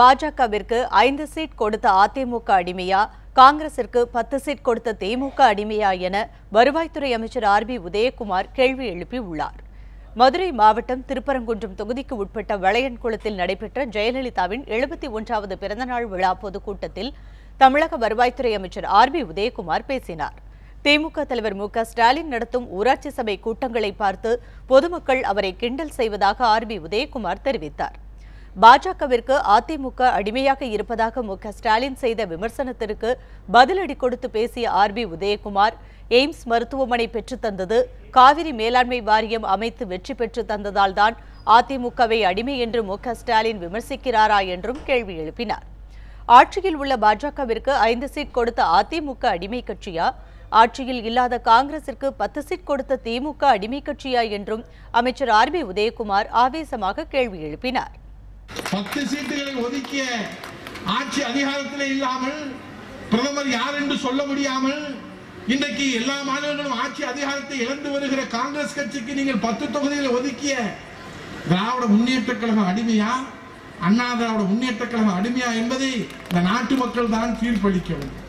பாஜகவிற்கு ஐந்து சீட் கொடுத்த அதிமுக அடிமையா? காங்கிரசிற்கு பத்து சீட் கொடுத்த திமுக அடிமையா என வருவாய்த்துறை அமைச்சர் ஆர் பி உதயகுமார் கேள்வி எழுப்பியுள்ளார். மதுரை மாவட்டம் திருப்பரங்குன்றம் தொகுதிக்கு உட்பட்ட வளையன்குளத்தில் நடைபெற்ற ஜெயலலிதாவின் எழுபத்தி ஒன்றாவது பிறந்தநாள் விழா பொதுக்கூட்டத்தில் தமிழக வருவாய்த்துறை அமைச்சர் ஆர் பி உதயகுமார் பேசினார். திமுக தலைவர் மு க ஸ்டாலின் நடத்தும் ஊராட்சி சபை கூட்டங்களை பார்த்து பொதுமக்கள் அவரை கிண்டல் செய்வதாக ஆர் பி உதயகுமார் தெரிவித்தார். பாஜகவிற்கு அதிமுக அடிமையாக இருப்பதாக மு ஸ்டாலின் செய்த விமர்சனத்திற்கு பதிலடி கொடுத்து பேசிய ஆர் பி உதயகுமார் எய்ம்ஸ் மருத்துவமனை பெற்றுத் தந்தது. காவிரி மேலாண்மை வாரியம் அமைத்து வெற்றி பெற்று தந்ததால்தான் அதிமுகவை அடிமை என்று மு ஸ்டாலின் விமர்சிக்கிறாரா என்றும் கேள்வி எழுப்பினார். ஆட்சியில் உள்ள பாஜகவிற்கு ஐந்து சீட் கொடுத்த அதிமுக அடிமை கட்சியா? ஆட்சியில் இல்லாத காங்கிரசிற்கு பத்து சீட் கொடுத்த திமுக அடிமை கட்சியா என்றும் அமைச்சர் ஆர் பி உதயகுமார் ஆவேசமாக கேள்வி எழுப்பினார். பத்து சீட்டுகளை ஒதுக்கிய ஆட்சி அதிகாரத்தில் இல்லாமல் பிரதமர் யார் என்று சொல்ல முடியாமல் இன்றைக்கு எல்லா மாநிலங்களும் ஆட்சி அதிகாரத்தை இழந்து வருகிற காங்கிரஸ் கட்சிக்கு நீங்கள் பத்து தொகுதியில் ஒதுக்கிய திராவிட முன்னேற்ற கழகம் அடிமையா? அண்ணா திராவிட முன்னேற்ற கழகம் அடிமையா என்பதை இந்த நாட்டு மக்கள் தான் தீர்ப்பளிக்க வேண்டும்.